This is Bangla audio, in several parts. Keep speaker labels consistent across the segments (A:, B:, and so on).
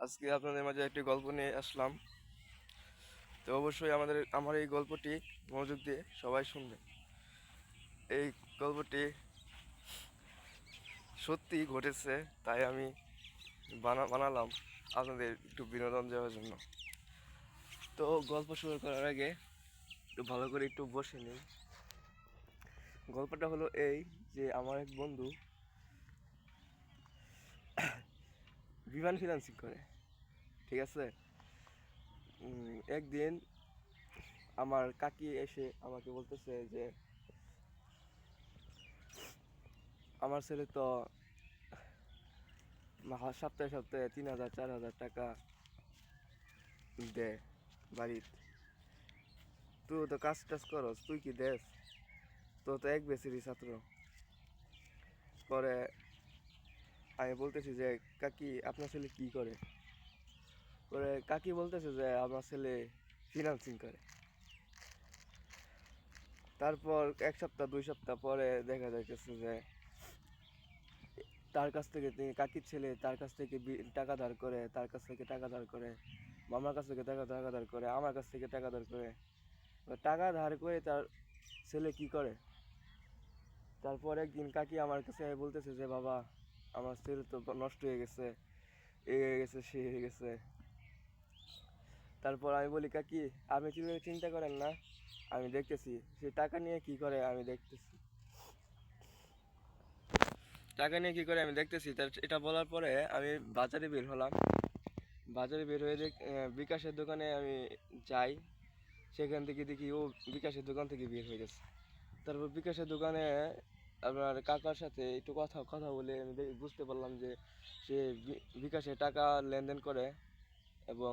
A: আজকে আপনাদের মাঝে একটি গল্প নিয়ে আসলাম। তো অবশ্যই আমাদের, আমার এই গল্পটি মনোযোগ দিয়ে সবাই শুনবে এই গল্পটি সত্যি ঘটেছে, তাই আমি বানা, বানালাম আপনাদের একটু বিনোদন দেওয়ার জন্য। তো গল্প শুরু করার আগে একটু ভালো করে একটু বসে নিই। গল্পটা হলো এই যে, আমার এক বন্ধু বিমান ফিনান্সিং করে, ঠিক আছে? একদিন আমার কাকি এসে আমাকে বলতেছে যে, আমার ছেলে তো সপ্তাহে সপ্তাহে তিন হাজার, চার হাজার টাকা দেয় বাড়িতে। তুই তো কাজ টাজ করস, তুই কি দেস তো তো এক বেসিরই ছাত্র। পরে আমি বলতেছি যে, কাকি, আপনার ছেলে কি করে? পরে কাকি বলতেছে যে, আমার ছেলে ফিনান্সিং করে। তারপর এক সপ্তাহ, দুই সপ্তাহ পরে দেখা যাইতেছে যে, তার কাছ থেকে কাকির ছেলে তার কাছ থেকে টাকা ধার করে, তার কাছ থেকে টাকা ধার করে, মামার কাছ থেকে টাকা টাকা ধার করে, আমার কাছ থেকে টাকা ধার করে টাকা ধার করে তার ছেলে কি করে? তারপর একদিন কাকি আমার কাছে বলতেছে যে, বাবা আমার ছেলে তো নষ্ট হয়ে গেছে, এ হয়ে গেছে, সে হয়ে গেছে। তারপর আমি বলি, কাকি, আপনি কি চিন্তা করেন না? আমি দেখতেছি, সে টাকা নিয়ে কি করে আমি দেখতেছি। টাকা নিয়ে কি করে আমি দেখতেছি? তার, এটা বলার পরে আমি বাজারে বের হলাম। বাজারে বের হয়ে দেখ বিকাশের দোকানে আমি যাই। সেখান থেকে দেখি, ও বিকাশের দোকান থেকে বের হয়ে গেছে। তারপর বিকাশের দোকানে আপনার কাকার সাথে একটু কথা কথা বলে আমি বুঝতে পারলাম যে সে বিকাশে টাকা লেনদেন করে এবং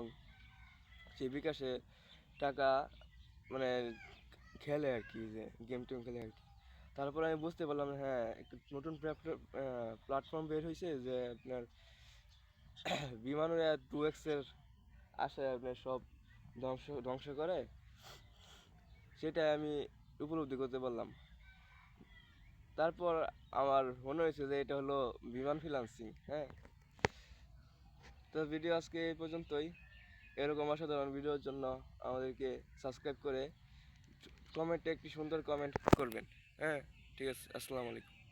A: সে বিকাশে টাকা মানে খেলে আর কি, যে গেম টেম খেলে আর কি। তারপর আমি বুঝতে পারলাম হ্যাঁ নতুন প্ল্যাটফর্ম বের হয়েছে যে আপনার বিমানের টু এক্সের আশায় আপনার সব ধ্বংস ধ্বংস করে। সেটা আমি উপলব্ধি করতে পারলাম। তারপর আমার মনে হয়েছে যে এটা হলো বিমান ফিলান্সিং হ্যাঁ? তো ভিডিও আজকে এই পর্যন্তই। এরকম অসাধারণ ভিডিওর জন্য আমাদেরকে সাবস্ক্রাইব করে কমেন্টে একটি সুন্দর কমেন্ট করবেন হ্যাঁ? ঠিক আছে, আসসালামু আলাইকুম।